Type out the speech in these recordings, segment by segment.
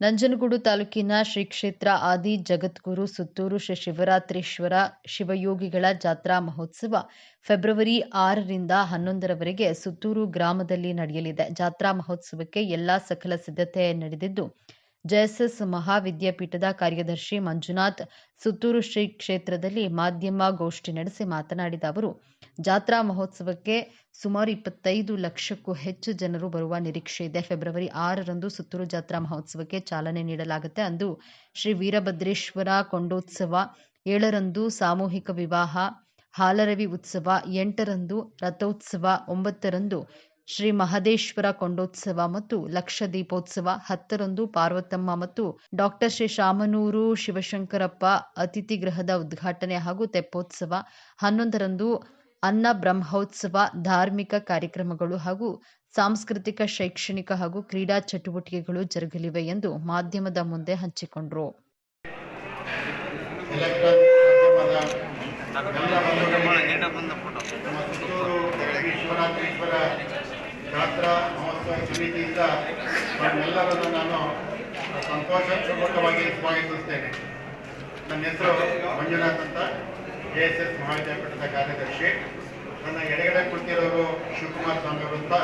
ನಂಜನಗೂಡು ತಾಲೂಕಿನ ಶ್ರೀ ಕ್ಷೇತ್ರ ಆದಿ ಜಗದ್ಗುರು ಸುತ್ತೂರು ಶ್ರೀ ಶಿವರಾತ್ರೀಶ್ವರ ಶಿವಯೋಗಿಗಳ ಜಾತ್ರಾ ಮಹೋತ್ಸವ ಫೆಬ್ರವರಿ ಆರರಿಂದ ಹನ್ನೊಂದರವರೆಗೆ ಸುತ್ತೂರು ಗ್ರಾಮದಲ್ಲಿ ನಡೆಯಲಿದೆ. ಜಾತ್ರಾ ಮಹೋತ್ಸವಕ್ಕೆ ಎಲ್ಲಾ ಸಕಲ ಸಿದ್ಧತೆ ನಡೆದಿದ್ದು ಜೆಎಸ್ಎಸ್ ಮಹಾವಿದ್ಯಾಪೀಠದ ಕಾರ್ಯದರ್ಶಿ ಮಂಜುನಾಥ್ ಸುತ್ತೂರು ಶ್ರೀ ಕ್ಷೇತ್ರದಲ್ಲಿ ಮಾಧ್ಯಮ ಗೋಷ್ಠಿ ನಡೆಸಿ ಮಾತನಾಡಿದ ಅವರು, ಜಾತ್ರಾ ಮಹೋತ್ಸವಕ್ಕೆ ಸುಮಾರು ಇಪ್ಪತ್ತೈದು ಲಕ್ಷಕ್ಕೂ ಹೆಚ್ಚು ಜನರು ಬರುವ ನಿರೀಕ್ಷೆ ಇದೆ. ಫೆಬ್ರವರಿ ಆರರಂದು ಸುತ್ತೂರು ಜಾತ್ರಾ ಮಹೋತ್ಸವಕ್ಕೆ ಚಾಲನೆ ನೀಡಲಾಗುತ್ತೆ ಅಂದು ಶ್ರೀ ವೀರಭದ್ರೇಶ್ವರ ಕೊಂಡೋತ್ಸವ, ಏಳರಂದು ಸಾಮೂಹಿಕ ವಿವಾಹ, ಹಾಲರವಿ ಉತ್ಸವ, ಎಂಟರಂದು ರಥೋತ್ಸವ, ಒಂಬತ್ತರಂದು ಶ್ರೀ ಮಹದೇಶ್ವರ ಕೊಂಡೋತ್ಸವ ಮತ್ತು ಲಕ್ಷ ದೀಪೋತ್ಸವ ಹತ್ತರಂದು ಪಾರ್ವತಮ್ಮ ಮತ್ತು ಡಾಕ್ಟರ್ ಶ್ರೀ ಶಾಮನೂರು ಶಿವಶಂಕರಪ್ಪ ಅತಿಥಿ ಗೃಹದ ಉದ್ಘಾಟನೆ ಹಾಗೂ ತೆಪ್ಪೋತ್ಸವ. ಹನ್ನೊಂದರಂದು ಅನ್ನ ಬ್ರಹ್ಮೋತ್ಸವ ಧಾರ್ಮಿಕ ಕಾರ್ಯಕ್ರಮಗಳು ಹಾಗೂ ಸಾಂಸ್ಕೃತಿಕ ಶೈಕ್ಷಣಿಕ ಹಾಗೂ ಕ್ರೀಡಾ ಚಟುವಟಿಕೆಗಳು ಜರುಗಲಿವೆ ಎಂದು ಮಾಧ್ಯಮದ ಮುಂದೆ ಹಂಚಿಕೊಂಡರು. ನಮ್ಮ ಜಾತ್ರಾ ಮಹೋತ್ಸವ ಸಮಿತಿಯಿಂದ ನಮ್ಮೆಲ್ಲರನ್ನು ನಾನು ಸಂತೋಷಪೂರ್ವಕವಾಗಿ ಸ್ವಾಗತಿಸುತ್ತೇನೆ ನನ್ನ ಹೆಸರು ಮಂಜುನಾಥ್ ಅಂತ, ಎ ಎಸ್ ಎಸ್ ಮಹಾವಿದ್ಯಾಪೀಠದ ಕಾರ್ಯದರ್ಶಿ. ನನ್ನ ಎಡಗಡೆ ಕುಳಿತಿರೋರು ಶಿವಕುಮಾರ್ ಸ್ವಾಮಿ ಅಂತ,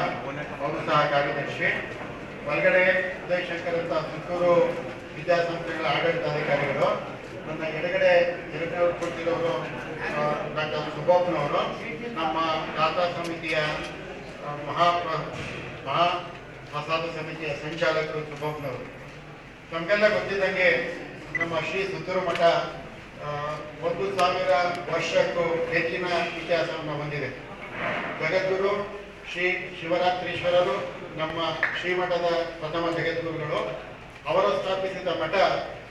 ಅವರು ಸಹ ಕಾರ್ಯದರ್ಶಿ. ಹೊರಗಡೆ ಉದಯಶಂಕರ್ ಅಂತ ಸುತ್ತೂರು ವಿದ್ಯಾಸಂಸ್ಥೆಗಳ ಆಡಳಿತಾಧಿಕಾರಿಗಳು. ನನ್ನ ಎಡಗಡೆ ಎರಡನೇ ಕೊಟ್ಟಿರೋರು ಡಾಕ್ಟರ್ ಸುಬೋಪ್ನವರು ನಮ್ಮ ದಾತಾ ಸಮಿತಿಯ ಆ, ಮಹಾ ಪ್ರ- ಮಹಾ ಪ್ರಸಾದ ಸಮಿತಿಯ ಸಂಚಾಲಕರು ಸುಬೋಪ್ನವರು ನಮಗೆಲ್ಲ ಗೊತ್ತಿದ್ದಂಗೆ ನಮ್ಮ ಶ್ರೀ ಸುತ್ತೂರು ಮಠ ಒಂದು ಸಾವಿರ ವರ್ಷಕ್ಕೂ ಹೆಚ್ಚಿನ ಇತಿಹಾಸವನ್ನು ಹೊಂದಿದೆ. ಜಗದ್ಗುರು ಶ್ರೀ ಶಿವರಾತ್ರೀಶ್ವರರು ನಮ್ಮ ಶ್ರೀಮಠದ ಪ್ರಥಮ ಜಗದ್ಗುರುಗಳು ಅವರು ಸ್ಥಾಪಿಸಿದ ಮಠ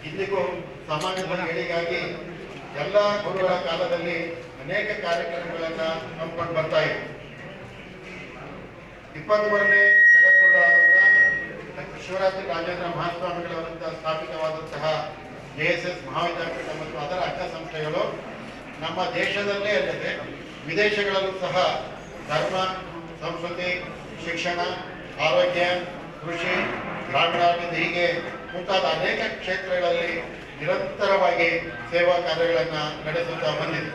ಇಂದಿಗೂ ಸಮಾಜದ ಹೇಳಿಗಾಗಿ ಎಲ್ಲ ಗುರುಗಳ ಕಾಲದಲ್ಲಿ ಅನೇಕ ಕಾರ್ಯಕ್ರಮಗಳನ್ನು ಹಮ್ಮಿಕೊಂಡು ಬರ್ತಾ ಇದೆ. ಇಪ್ಪತ್ಮೂರನೇ ಜಗದ್ಗುರುಗಳಾದಂಥ ಡಾಕ್ಟರ್ ಶಿವರಾತ್ರಿ ರಾಜೇಂದ್ರ ಮಹಾಸ್ವಾಮಿಗಳವರಿಂದ ಸ್ಥಾಪಿತವಾದಂತಹ ಜೆ ಎಸ್ ಎಸ್ ಮಹಾವಿದ್ಯಾಪೀಠ ಮತ್ತು ಅದರ ಅಕ್ಕ ಸಂಸ್ಥೆಗಳು ನಮ್ಮ ದೇಶದಲ್ಲೇ ಅಲ್ಲದೆ ವಿದೇಶಗಳಲ್ಲೂ ಸಹ ಧರ್ಮ, ಸಂಸ್ಕೃತಿ, ಶಿಕ್ಷಣ, ಆರೋಗ್ಯ, ಕೃಷಿ, ಗ್ರಾಮೀಣಾಭಿವೃದ್ಧಿ ಹೀಗೆ ಮುಂತಾದ ಅನೇಕ ಕ್ಷೇತ್ರಗಳಲ್ಲಿ ನಿರಂತರವಾಗಿ ಸೇವಾ ಕಾರ್ಯಗಳನ್ನು ನಡೆಸುತ್ತಾ ಬಂದಿದೆ.